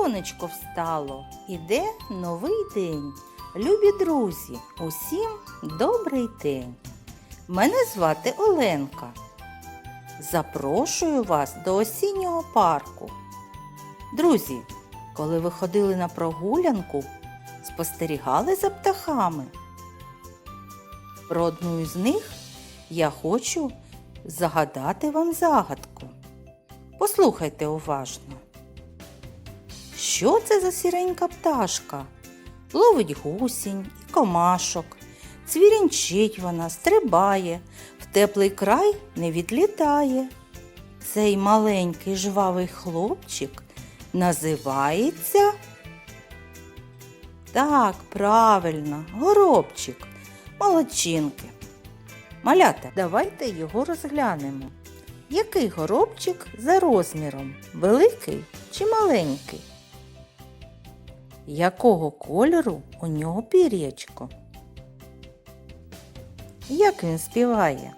Сонечко встало, іде новий день. Любі друзі, усім добрий день. Мене звати Оленка. Запрошую вас до осіннього парку. Друзі, коли ви ходили на прогулянку, спостерігали за птахами. Про одну із них я хочу загадати вам загадку. Послухайте уважно. Що це за сіренька пташка? Ловить гусінь і комашок, цвірінчить вона, стрибає, в теплий край не відлітає. Цей маленький жвавий хлопчик називається. Так, правильно, горобчик, молодчинки. Малята, давайте його розглянемо. Який горобчик за розміром? Великий чи маленький? Якого кольору у нього пір'ячко? Як він співає?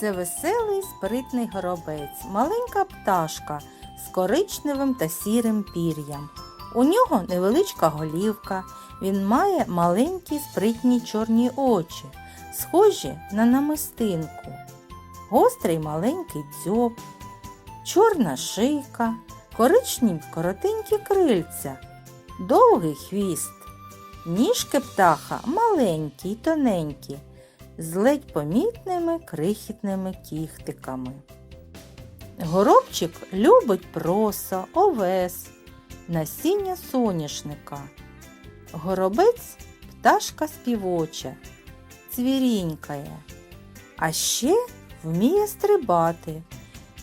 Це веселий спритний горобець, маленька пташка з коричневим та сірим пір'ям. У нього невеличка голівка, він має маленькі спритні чорні очі, схожі на намистинку, гострий маленький дзьоб, чорна шийка, коричневі коротенькі крильця, довгий хвіст. Ніжки птаха маленькі й тоненькі, з ледь помітними крихітними кіхтиками. Горобчик любить проса, овес, насіння соняшника. Горобець пташка співоча, цвірінькає, а ще вміє стрибати.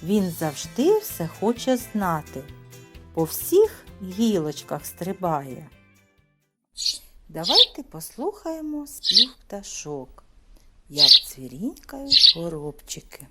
Він завжди все хоче знати, по всіх гілочках стрибає. Давайте послухаємо спів пташок, як цвірінькають горобчики.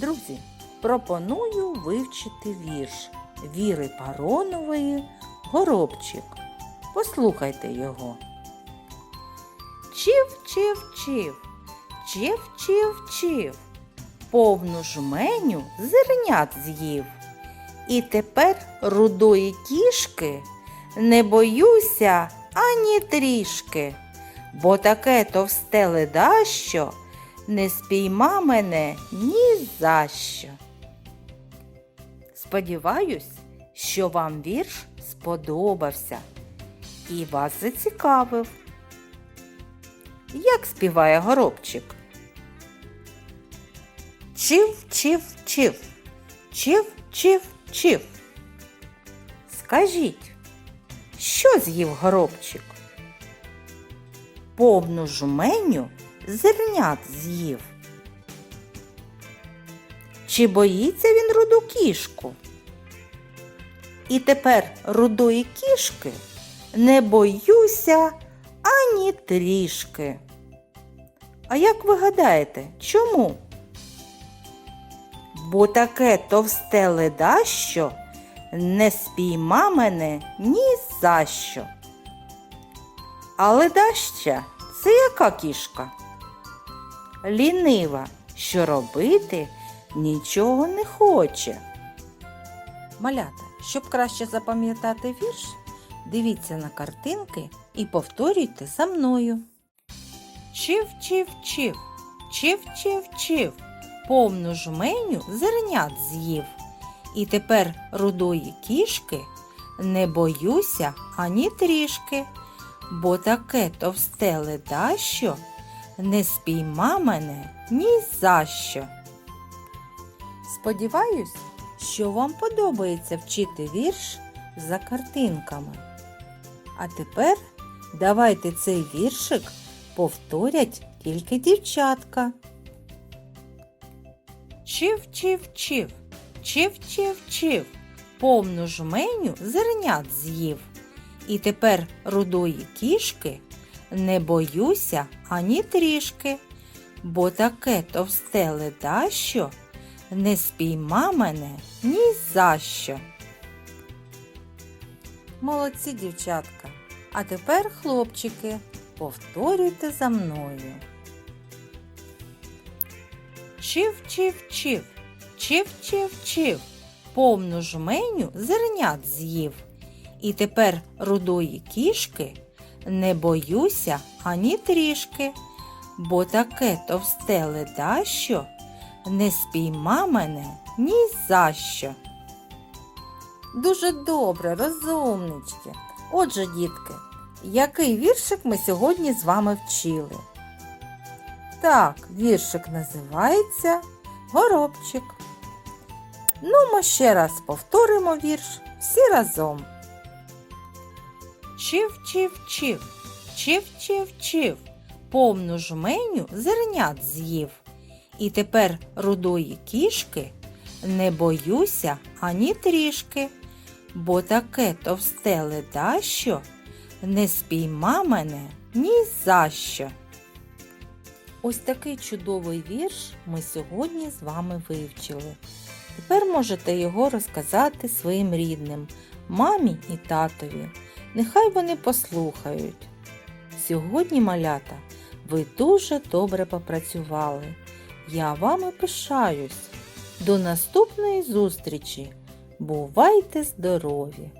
Друзі, пропоную вивчити вірш Віри Паронової Горобчик. Послухайте його. Чив, чив, чив, чив, чив, чив, повну жменю зернят з'їв. І тепер рудої кішки не боюся ані трішки, бо таке товсте ледащо не спійма мене ні за що. Сподіваюсь, що вам вірш сподобався і вас зацікавив. Як співає горобчик? Чив, чив, чив, чив, чив, чив. Скажіть, що з'їв горобчик? Повну жменю зернят з'їв. Чи боїться він руду кішку? І тепер рудої кішки не боюся ані трішки. А як ви гадаєте, чому? Бо таке товсте ледащо не спійма мене ні за що. А ледаща це яка кішка? Лінива, що робити нічого не хоче. Малята, щоб краще запам'ятати вірш, дивіться на картинки і повторюйте за мною. Чив, чив, чив, чив, чив, чив, повну жменю зернят з'їв. І тепер рудої кішки не боюся ані трішки, бо таке товсте ледащо не спійма мене ні за що. Сподіваюсь, що вам подобається вчити вірш за картинками. А тепер давайте цей віршик повторять тільки дівчатка. Чив, чив, чив, чив, чив, чив, повну жменю зернят з'їв. І тепер рудої кішки не боюся ані трішки, бо таке товсте ледащо не спійма мене ні за що. Молодці, дівчатка. А тепер, хлопчики, повторюйте за мною. Чив, чив, чив, чив, чив, чив, повну жменю зернят з'їв. І тепер рудої кішки не боюся ані трішки, бо таке товсте ледащо не спійма мене ні за що. Дуже добре, розумнички. Отже, дітки, який віршик ми сьогодні з вами вчили? Так, віршик називається Горобчик. Ну, ми ще раз повторимо вірш всі разом. Чив, чив, чив, чив, чив, чив, повну жменю зернят з'їв. І тепер рудої кішки не боюся ані трішки, бо таке товсте ледащо не спійма мене ні за що. Ось такий чудовий вірш ми сьогодні з вами вивчили. Тепер можете його розказати своїм рідним, мамі і татові. Нехай вони послухають. Сьогодні, малята, ви дуже добре попрацювали. Я вами пишаюсь. До наступної зустрічі. Бувайте здорові!